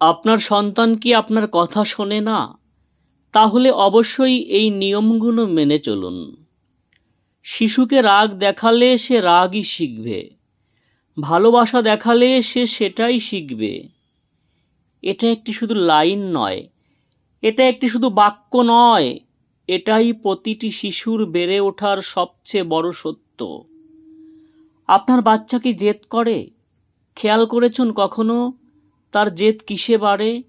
আপনার সন্তান কি আপনার কথা শোনে না? তাহলে অবশ্যই এই নিয়মগুলো মেনে চলুন। শিশুকে রাগ দেখালে সে রাগই শিখবে। ভালোবাসা দেখালে সে সেটাই শিখবে। এটা একটি শুধু লাইন নয়, এটা একটি শুধু বাক্য নয়, এটাই প্রতিটি শিশুর বেড়ে ওঠার সবচেয়ে বড় সত্য। আপনার বাচ্চা কি জেদ করে? খেয়াল করেছেন কখনো? তার জেদ কিসে বাড়ে?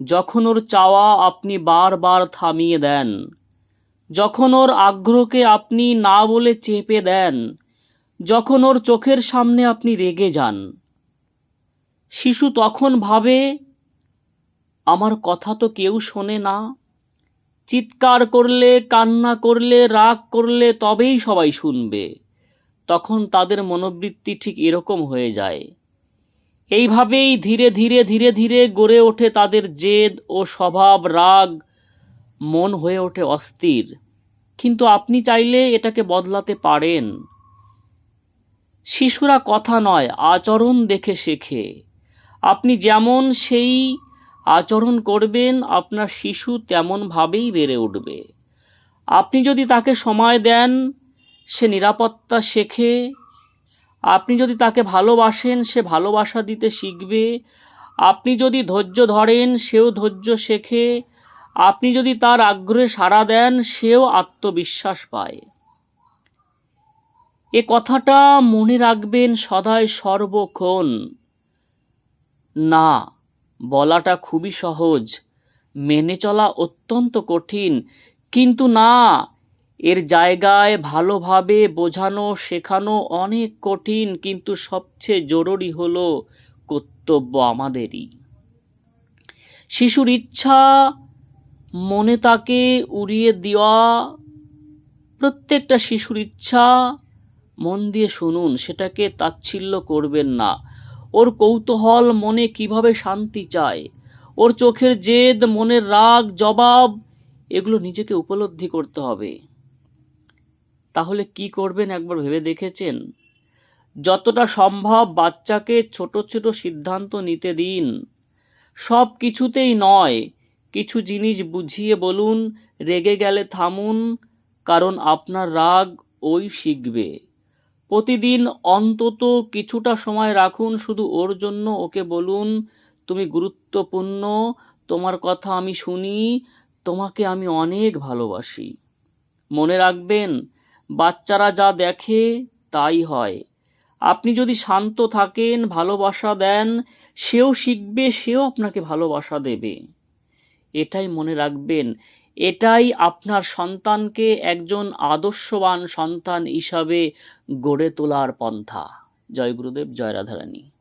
যখন ওর চাওয়া আপনি বারবার থামিয়ে দেন, যখন ওর আগ্রহকে আপনি না বলে চেপে দেন, যখন ওর চোখের সামনে আপনি রেগে যান, শিশু তখন ভাবে, আমার কথা তো কেউ শোনে না। চিৎকার করলে, কান্না করলে, রাগ করলে তবেই সবাই শুনবে। তখন তাদের মনোবৃত্তি ঠিক এরকম হয়ে যায়। এইভাবেই ধীরে ধীরে ধীরে ধীরে গড়ে ওঠে তাদের জেদ ও স্বভাব, রাগ। মন হয়ে ওঠে অস্থির। কিন্তু আপনি চাইলে এটাকে বদলাতে পারেন। শিশুরা কথা নয়, আচরণ দেখে শেখে। আপনি যেমন সেই আচরণ করবেন, আপনার শিশু তেমনভাবেই বেড়ে উঠবে। আপনি যদি তাকে সময় দেন, সে নিরাপত্তা শেখে। আপনি যদি তাকে ভালোবাসেন, সে ভালোবাসা দিতে শিখবে। আপনি যদি ধৈর্য ধরেন, সেও ধৈর্য শেখে। আপনি যদি তার আগ্রহে সাড়া দেন, সেও আত্মবিশ্বাস পায়। এ কথাটা মনে রাখবেন সদাই সর্বক্ষণ। না, বলাটা খুবই সহজ। মেনে চলা অত্যন্ত কঠিন। কিন্তু না এর জায়গায় ভালোভাবে বোঝানো, শেখানো অনেক কঠিন, কিন্তু সবচেয়ে জরুরি হলো কর্তব্য আমাদেরই। শিশুর ইচ্ছা, মনে তাকে উড়িয়ে দেওয়া, প্রত্যেকটা শিশুর ইচ্ছা, মন দিয়ে শুনুন, সেটাকে তাচ্ছিল্য করবেন না। ওর কৌতূহল মনে কীভাবে শান্তি চায়? ওর চোখের জেদ, মনের রাগ, জবাব, এগুলো নিজেকে উপলব্ধি করতে হবে। তাহলে কি করবেন একবার ভেবে দেখেছেন? যতটা সম্ভব বাচ্চাকে ছোট ছোট সিদ্ধান্ত নিতে দিন। সব কিছুতেই নয়, কিছু জিনিস বুঝিয়ে বলুন, রেগে গেলে থামুন, কারণ আপনার রাগ ওই শিখবে। প্রতিদিন অন্তত কিছুটা সময় রাখুন, শুধু ওর জন্য ওকে বলুন, তুমি গুরুত্বপূর্ণ, তোমার কথা আমি শুনি, তোমাকে আমি অনেক ভালোবাসি। মনে রাখবেন বাচ্চারা যা দেখে তাই হয়। আপনি যদি শান্ত থাকেন, ভালোবাসা দেন, সেও শিখবে, সেও আপনাকে ভালোবাসা দেবে। এটাই মনে রাখবেন, এটাই আপনার সন্তানকে একজন আদর্শবান সন্তান হিসাবে গড়ে তোলার পন্থা। জয় গুরুদেব, জয় রাধারানী।